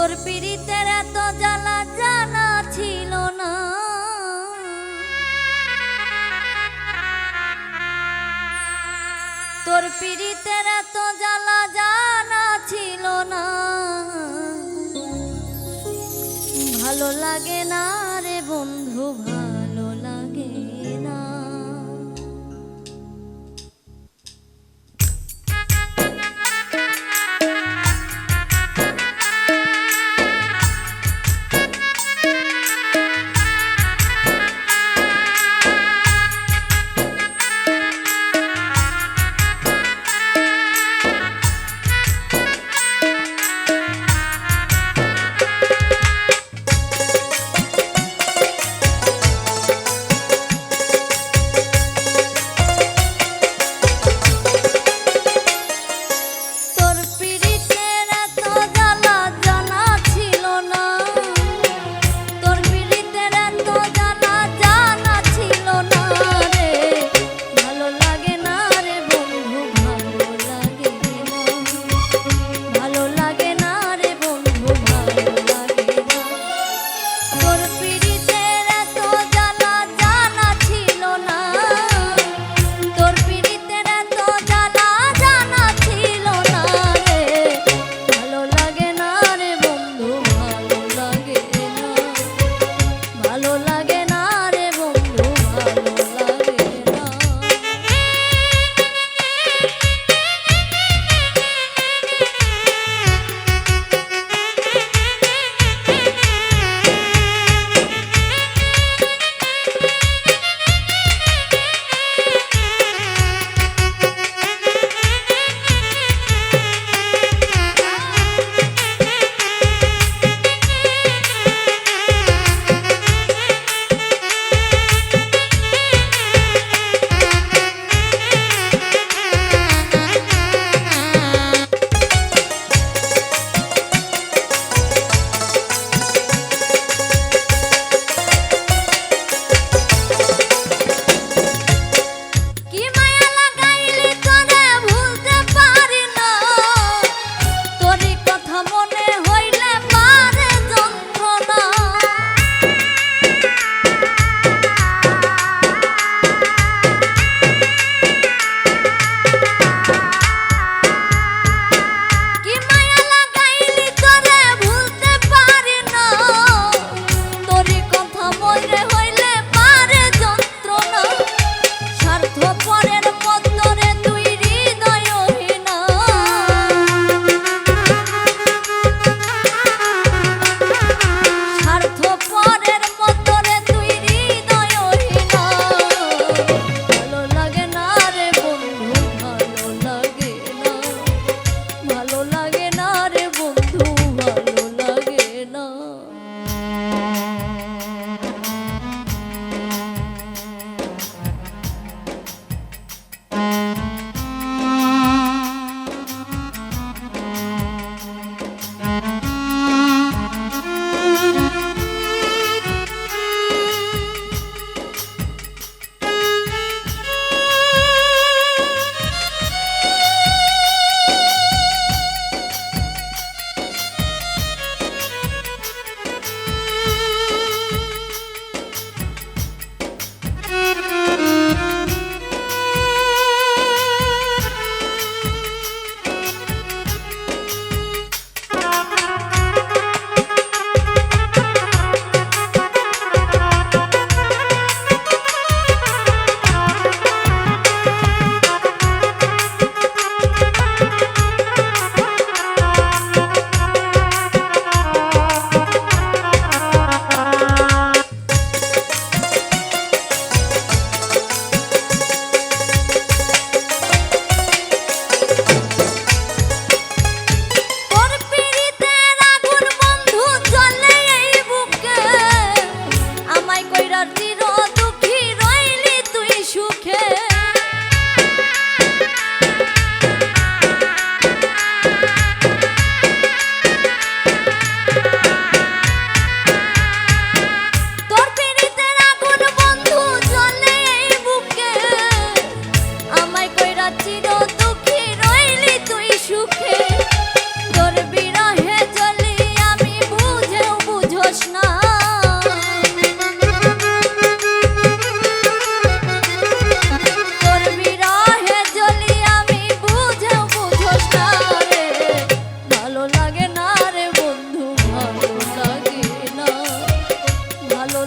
তোর পীড়িতের এত জ্বালা জানা ছিল না। তোর পীড়িতের এত জ্বালা জানা ছিল না। ভালো লাগে না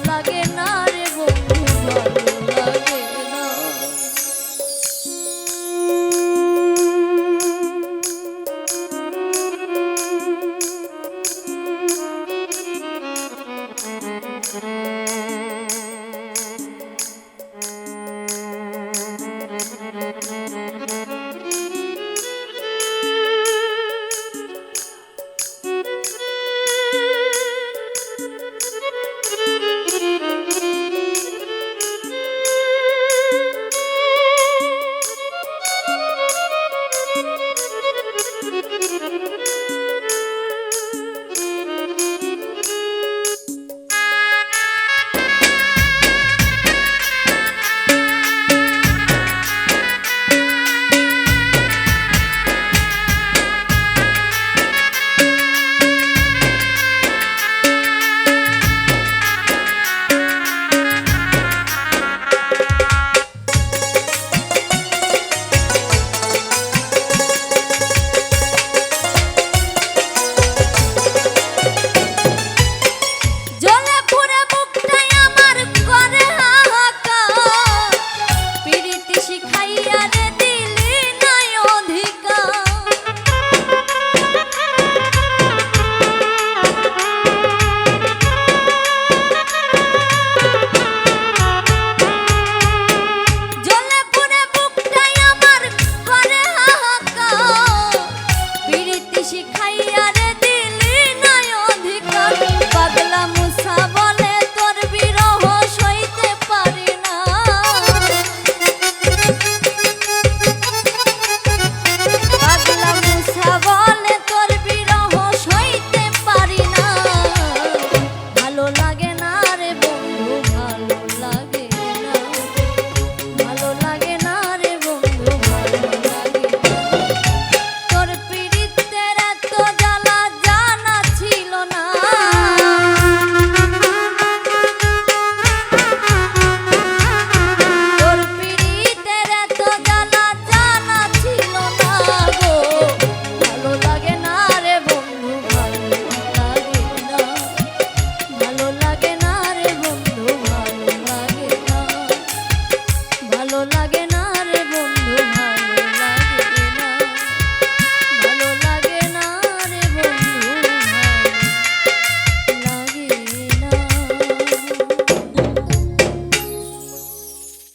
লাগে না রে বন্ধু ভালো লাগে না